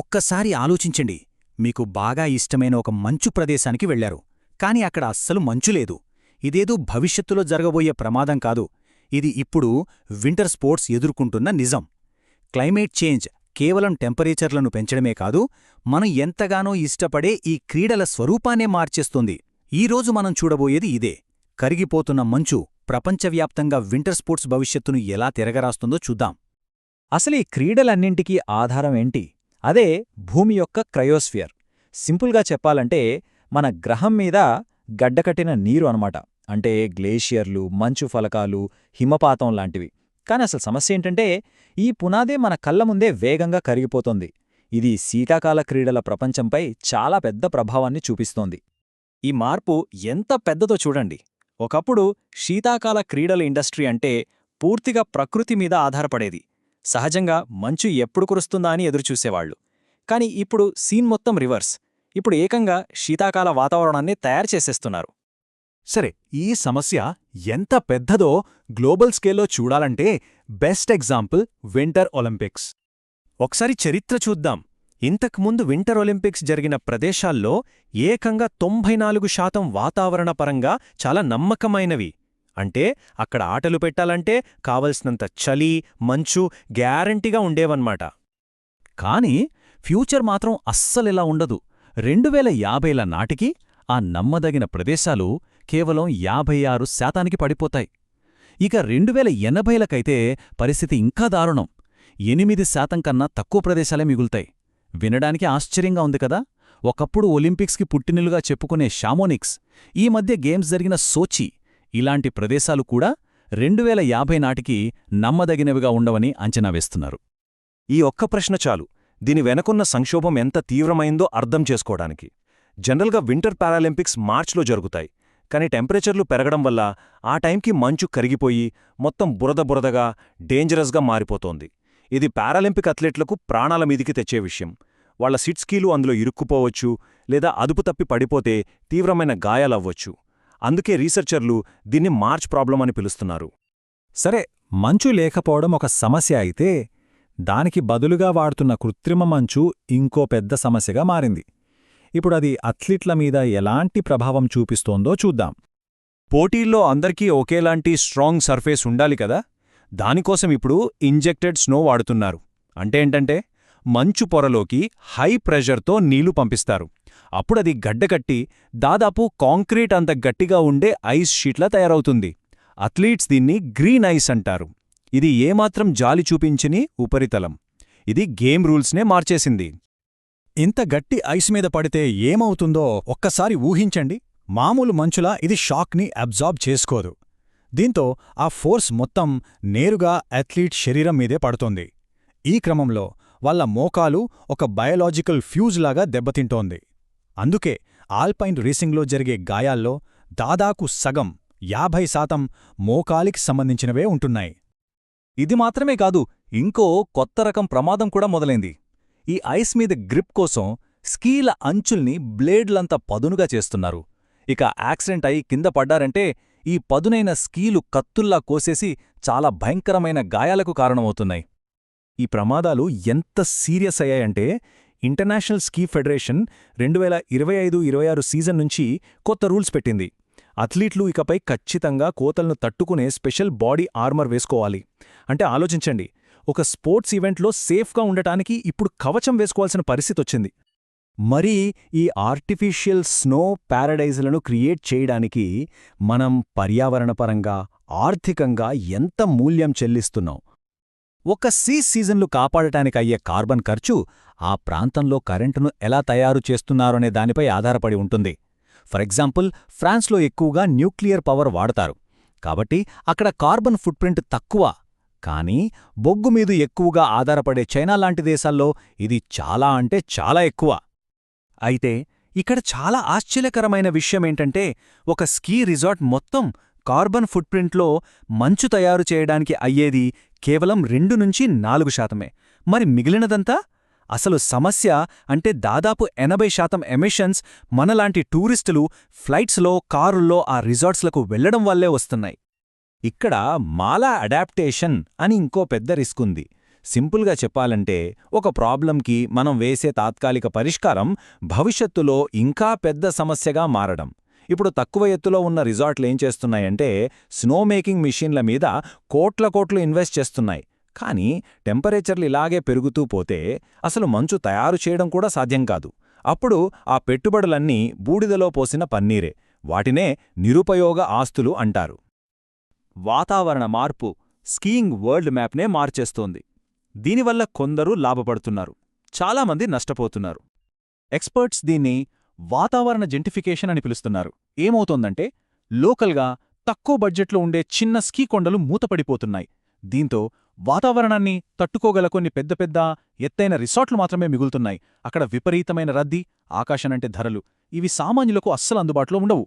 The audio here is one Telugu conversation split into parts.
ఒక్కసారి ఆలోచించండి. మీకు బాగా ఇష్టమైన ఒక మంచు ప్రదేశానికి వెళ్ళారు కాని అక్కడ అస్సలు మంచు లేదు. ఇదేదో భవిష్యత్తులో జరగబోయే ప్రమాదం కాదు. ఇది ఇప్పుడు వింటర్ స్పోర్ట్స్ ఎదుర్కొంటున్న నిజం. క్లైమేట్ చేంజ్ కేవలం టెంపరేచర్లను పెంచడమే కాదు మనం ఎంతగానో ఇష్టపడే ఈ క్రీడల స్వరూపాన్నే మార్చేస్తుంది. ఈరోజు మనం చూడబోయేది ఇదే. కరిగిపోతున్న మంచు ప్రపంచవ్యాప్తంగా వింటర్ స్పోర్ట్స్ భవిష్యత్తును ఎలా తిరగరాస్తుందో చూద్దాం. అసలు ఈ క్రీడలన్నింటికీ ఆధారం ఏంటి? అదే భూమి యొక్క క్రయోస్ఫియర్. సింపుల్గా చెప్పాలంటే మన గ్రహం మీద గడ్డకట్టిన నీరు అనమాట అంటే గ్లేషియర్లు మంచు ఫలకాలు హిమపాతం లాంటివి. కాని అసలు సమస్య ఏంటంటే ఈ పునాదే మన కళ్ళ ముందే వేగంగా కరిగిపోతోంది. ఇది శీతాకాల క్రీడల ప్రపంచంపై చాలా పెద్ద ప్రభావాన్ని చూపిస్తోంది. ఈ మార్పు ఎంత పెద్దదో చూడండి. ఒకప్పుడు శీతాకాల క్రీడల ఇండస్ట్రీ అంటే పూర్తిగా ప్రకృతి మీద ఆధారపడేది. సహజంగా మంచు ఎప్పుడు కురుస్తుందా అని ఎదురుచూసేవాళ్ళు కాని ఇప్పుడు సీన్ మొత్తం రివర్స్. ఇప్పుడు ఏకంగా శీతాకాల వాతావరణాన్ని తయారు చేసేస్తున్నారు. సరే ఈ సమస్య ఎంత పెద్దదో గ్లోబల్ స్కేల్లో చూడాలంటే బెస్ట్ ఎగ్జాంపుల్ వింటర్ ఒలింపిక్స్. ఒకసారి చరిత్ర చూద్దాం. ఇంతకుముందు వింటర్ ఒలింపిక్స్ జరిగిన ప్రదేశాల్లో ఏకంగా తొంభై నాలుగు శాతం వాతావరణపరంగా చాలా నమ్మకమైనవి. అంటే అక్కడ ఆటలు పెట్టాలంటే కావలసినంత చలి మంచు గ్యారంటీగా ఉండేవన్నమాట. కాని ఫ్యూచర్ మాత్రం అస్సలిలా ఉండదు. రెండు వేల యాభైల నాటికి ఆ నమ్మదగిన ప్రదేశాలు కేవలం యాభై ఆరు శాతానికి పడిపోతాయి. ఇక రెండు వేల ఎనభైలకైతే పరిస్థితి ఇంకా దారుణం. ఎనిమిది శాతం కన్నా తక్కువ ప్రదేశాలే మిగులుతాయి. వినడానికి ఆశ్చర్యంగా ఉంది కదా! ఒకప్పుడు ఒలింపిక్స్కి పుట్టినిలుగా చెప్పుకునే షామోనిక్స్ ఈ మధ్య గేమ్స్ జరిగిన సోచి ఇలాంటి ప్రదేశాలు కూడా రెండు వేల యాభై నాటికి నమ్మదగినవిగా ఉండవని అంచనా వేస్తున్నారు. ఈ ఒక్క ప్రశ్న చాలు. దీని వెనకున్న సంక్షోభం ఎంత తీవ్రమైందో అర్థం చేసుకోవడానికి. జనరల్గా వింటర్ పారాలింపిక్స్ మార్చ్లో జరుగుతాయి. కానీ టెంపరేచర్లు పెరగడం వల్ల ఆ టైంకి మంచు కరిగిపోయి మొత్తం బురద బురదగా డేంజరస్గా మారిపోతోంది. ఇది పారాలింపిక్ అథ్లెట్లకు ప్రాణాల మీదికి తెచ్చే విషయం. వాళ్ళ సిట్స్కీలు అందులో ఇరుక్కుపోవచ్చు లేదా అదుపు తప్పి పడిపోతే తీవ్రమైన గాయాలవ్వచ్చు. అందుకే రీసెర్చర్లు దీన్ని మార్చ్ ప్రాబ్లం అని పిలుస్తున్నారు. సరే మంచు లేకపోవడం ఒక సమస్య అయితే దానికి బదులుగా వాడుతున్న కృత్రిమ మంచు ఇంకో పెద్ద సమస్యగా మారింది. ఇప్పుడది అథ్లీట్ల మీద ఎలాంటి ప్రభావం చూపిస్తోందో చూద్దాం. పోటీల్లో అందరికీ ఒకేలాంటి స్ట్రాంగ్ సర్ఫేస్ ఉండాలి కదా? దానికోసం ఇప్పుడు ఇంజెక్టెడ్ స్నో వాడుతున్నారు. అంటే ఏంటంటే మంచు పొరలోకి హై ప్రెషర్తో నీళ్ళు పంపిస్తారు. అప్పుడది గడ్డకట్టి దాదాపు కాంక్రీట్ అంత గట్టిగా ఉండే ఐస్ షీట్లా తయారవుతుంది. అథ్లీట్స్ దీన్ని గ్రీన్ ఐస్ అంటారు. ఇది ఏమాత్రం జాలి చూపించని ఉపరితలం. ఇది గేమ్ రూల్స్నే మార్చేసింది. ఇంత గట్టి ఐస్ మీద పడితే ఏమవుతుందో ఒక్కసారి ఊహించండి. మామూలు మంచులా ఇది షాక్ని అబ్జార్బ్ చేసుకోదు. దీంతో ఆ ఫోర్స్ మొత్తం నేరుగా అథ్లీట్ శరీరం మీదే పడుతోంది. ఈ క్రమంలో వాళ్ళ మోకాలు ఒక బయలాజికల్ ఫ్యూజ్లాగా దెబ్బతింటోంది. అందుకే ఆల్పైన్ రేసింగ్లో జరిగే గాయాల్లో దాదాపు సగం యాభై శాతం మోకాలికి సంబంధించినవే ఉంటున్నాయి. ఇది మాత్రమే కాదు ఇంకో కొత్త రకం ప్రమాదం కూడా మొదలైంది. ఈ ఐస్ మీద గ్రిప్ కోసం స్కీల అంచుల్ని బ్లేడ్లంత పదునుగా చేస్తున్నారు. ఇక యాక్సిడెంట్ అయి కింద పడ్డారంటే ఈ పదునైన స్కీలు కత్తుల్లా కోసేసి చాలా భయంకరమైన గాయాలకు కారణమవుతున్నాయి. ఈ ప్రమాదాలు ఎంత సీరియస్ అయ్యాయంటే ఇంటర్నేషనల్ స్కీ ఫెడరేషన్ రెండు వేల ఇరవై ఐదు ఇరవై ఆరు సీజన్ నుంచి కొత్త రూల్స్ పెట్టింది. అథ్లీట్లు ఇకపై ఖచ్చితంగా కోతలను తట్టుకునే స్పెషల్ బాడీ ఆర్మర్ వేసుకోవాలి. అంటే ఆలోచించండి ఒక స్పోర్ట్స్ ఈవెంట్లో సేఫ్గా ఉండటానికి ఇప్పుడు కవచం వేసుకోవాల్సిన పరిస్థితొచ్చింది మరి ఈ ఆర్టిఫిషియల్ స్నో ప్యారడైజ్లను క్రియేట్ చేయడానికి మనం పర్యావరణపరంగా ఆర్థికంగా ఎంత మూల్యం చెల్లిస్తున్నాం? ఒక సీ సీజన్లు కాపాడటానికయ్యే కార్బన్ ఖర్చు ఆ ప్రాంతంలో కరెంటును ఎలా తయారు చేస్తున్నారనే దానిపై ఆధారపడి ఉంటుంది. ఫర్ ఎగ్జాంపుల్ ఫ్రాన్స్లో ఎక్కువగా న్యూక్లియర్ పవర్ వాడతారు. కాబట్టి అక్కడ కార్బన్ ఫుట్ప్రింట్ తక్కువ. కానీ బొగ్గు మీద ఎక్కువగా ఆధారపడే చైనా లాంటి దేశాల్లో ఇది చాలా అంటే చాలా ఎక్కువ. అయితే ఇక్కడ చాలా ఆశ్చర్యకరమైన విషయమేంటంటే ఒక స్కీ రిజార్ట్ మొత్తం కార్బన్ ఫుట్ప్రింట్లో మంచు తయారు చేయడానికి అయ్యేది కేవలం రెండు నుంచి నాలుగు శాతమే. మరి మిగిలినదంతా? అసలు సమస్య అంటే దాదాపు ఎనభై శాతం ఎమిషన్స్ మనలాంటి టూరిస్టులు ఫ్లైట్స్లో కారుల్లో ఆ రిసార్ట్స్లకు వెళ్ళడం వల్లే వస్తున్నాయి. ఇక్కడ మాలా అడాప్టేషన్ అని ఇంకో పెద్ద రిస్క్ ఉంది. సింపుల్గా చెప్పాలంటే ఒక ప్రాబ్లంకి మనం వేసే తాత్కాలిక పరిష్కారం భవిష్యత్తులో ఇంకా పెద్ద సమస్యగా మారడం. ఇప్పుడు తక్కువ ఎత్తులో ఉన్న రిసార్ట్లు ఏం చేస్తున్నాయంటే స్నో మేకింగ్ మిషన్ల మీద కోట్ల కోట్లు ఇన్వెస్ట్ చేస్తున్నాయి. కానీ టెంపరేచర్లు ఇలాగే పెరుగుతూ పోతే అసలు మంచు తయారు చేయడం కూడా సాధ్యం కాదు. అప్పుడు ఆ పెట్టుబడులన్నీ బూడిదలో పోసిన పన్నీరే. వాటినే నిరుపయోగ ఆస్తులు అంటారు. వాతావరణ మార్పు స్కీయింగ్ వరల్డ్ మ్యాప్నే మార్చేస్తోంది. దీనివల్ల కొందరు లాభపడుతున్నారు. చాలామంది నష్టపోతున్నారు. ఎక్స్పర్ట్స్ దీన్ని వాతావరణ జెంటిఫికేషన్ అని పిలుస్తున్నారు. ఏమవుతోందంటే లోకల్గా తక్కువ బడ్జెట్లో ఉండే చిన్న స్కీ కొండలు మూతపడిపోతున్నాయి. దీంతో వాతావరణాన్ని తట్టుకోగల కొన్ని పెద్ద పెద్ద ఎత్తైన రిసార్ట్లు మాత్రమే మిగులుతున్నాయి. అక్కడ విపరీతమైన రద్దీ ఆకాశనంటే ధరలు. ఇవి సామాన్యులకు అస్సలు అందుబాటులో ఉండవు.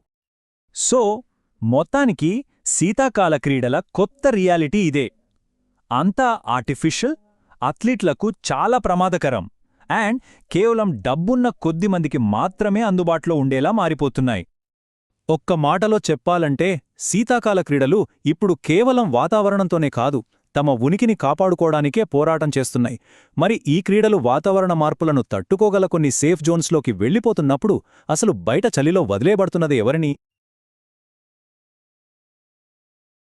సో మొత్తానికి శీతాకాల క్రీడల కొత్త రియాలిటీ ఇదే. అంతా ఆర్టిఫిషియల్ అథ్లీట్లకు చాలా ప్రమాదకరం. అండ్ కేవలం డబ్బున్న కొద్ది మందికి మాత్రమే అందుబాటులో ఉండేలా మారిపోతున్నాయి. ఒక్క మాటలో చెప్పాలంటే శీతాకాల క్రీడలు ఇప్పుడు కేవలం వాతావరణంతోనే కాదు తమ ఉనికిని కాపాడుకోవడానికే పోరాటం చేస్తున్నాయి. మరి ఈ క్రీడలు వాతావరణ మార్పులను తట్టుకోగల కొన్ని సేఫ్ జోన్స్లోకి వెళ్ళిపోతున్నప్పుడు అసలు బయట చలిలో వదిలేబడుతున్నది ఎవరిని?